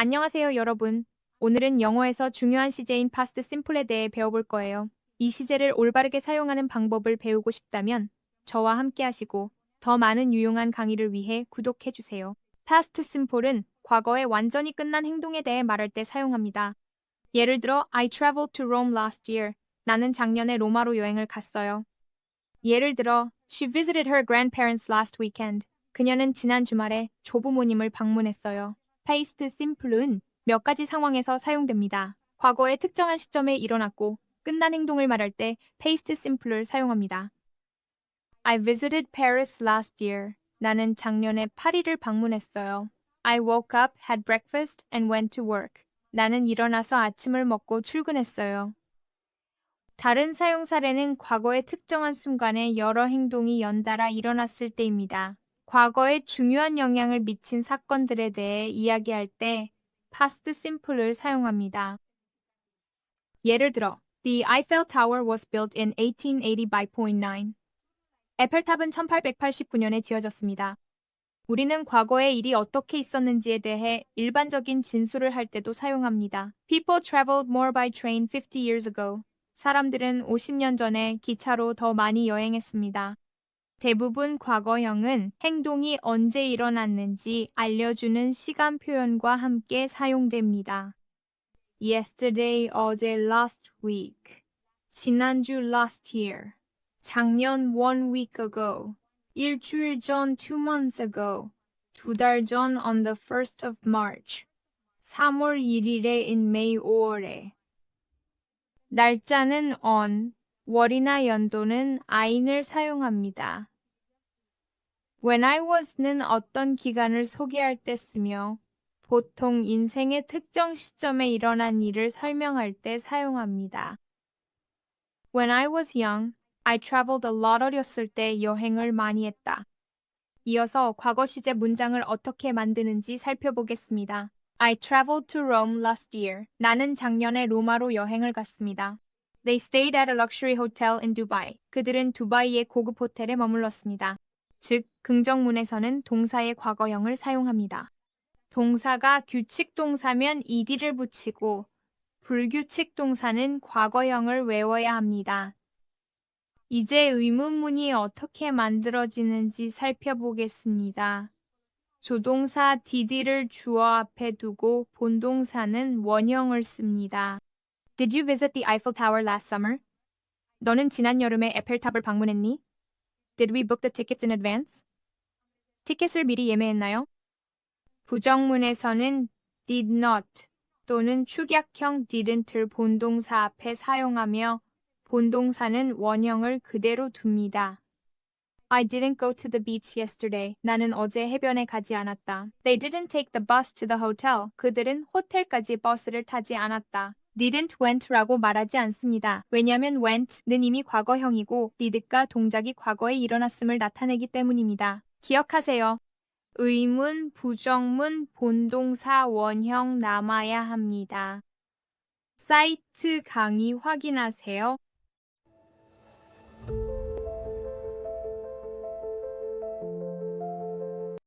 안녕하세요, 여러분. 오늘은 영어에서 중요한 시제인 past simple에 대해 배워볼 거예요. 이 시제를 올바르게 사용하는 방법을 배우고 싶다면 저와 함께 하시고 더 많은 유용한 강의를 위해 구독해 주세요. past simple은 과거에 완전히 끝난 행동에 대해 말할 때 사용합니다. 예를 들어 I traveled to Rome last year. 나는 작년에 로마로 여행을 갔어요. 예를 들어 She visited her grandparents last weekend. 그녀는 지난 주말에 조부모님을 방문했어요. Past simple은 몇 가지 상황에서 사용됩니다. 과거의 특정한 시점에 일어났고 끝난 행동을 말할 때 past simple을 사용합니다. I visited Paris last year. 나는 작년에 파리를 방문했어요. I woke up, had breakfast, and went to work. 나는 일어나서 아침을 먹고 출근했어요. 다른 사용 사례는 과거의 특정한 순간에 여러 행동이 연달아 일어났을 때입니다. 과거에 중요한 영향을 미친 사건들에 대해 이야기할 때 past simple을 사용합니다. 예를 들어, The Eiffel Tower was built in 1880 by Point 9. 에펠탑은 1889년에 지어졌습니다. 우리는 과거의 일이 어떻게 있었는지에 대해 일반적인 진술을 할 때도 사용합니다. People traveled more by train 50 years ago. 사람들은 50년 전에 기차로 더 많이 여행했습니다. 대부분 과거형은 행동이 언제 일어났는지 알려주는 시간 표현과 함께 사용됩니다. Yesterday, 어제, last week. 지난주, last year. 작년, one week ago. 일주일 전, two months ago. 두 달 전, on the 1st of March. 3월 1일에 in May 5월에. 날짜는 on, 월이나 연도는 i인을 사용합니다. When I was는 어떤 기간을 소개할 때 쓰며 보통 인생의 특정 시점에 일어난 일을 설명할 때 사용합니다. When I was young, I traveled a lot 어렸을 때 여행을 많이 했다. 이어서 과거 시제 문장을 어떻게 만드는지 살펴보겠습니다. I traveled to Rome last year. 나는 작년에 로마로 여행을 갔습니다. They stayed at a luxury hotel in Dubai. 그들은 두바이의 고급 호텔에 머물렀습니다. 즉, 긍정문에서는 동사의 과거형을 사용합니다. 동사가 규칙 동사면 ed를 붙이고 불규칙 동사는 과거형을 외워야 합니다. 이제 의문문이 어떻게 만들어지는지 살펴보겠습니다. 조동사 did를 주어 앞에 두고 본동사는 원형을 씁니다. Did you visit the Eiffel Tower last summer? 너는 지난 여름에 에펠탑을 방문했니? Did we book the tickets in advance? 티켓을 미리 예매했나요? 부정문에서는 did not 또는 축약형 didn't를 본동사 앞에 사용하며 본동사는 원형을 그대로 둡니다. I didn't go to the beach yesterday. 나는 어제 해변에 가지 않았다. They didn't take the bus to the hotel. 그들은 호텔까지 버스를 타지 않았다. Didn't went라고 말하지 않습니다. 왜냐하면 went는 이미 과거형이고 did가 동작이 과거에 일어났음을 나타내기 때문입니다. 기억하세요. 의문, 부정문, 본동사, 원형 남아야 합니다. 사이트 강의 확인하세요.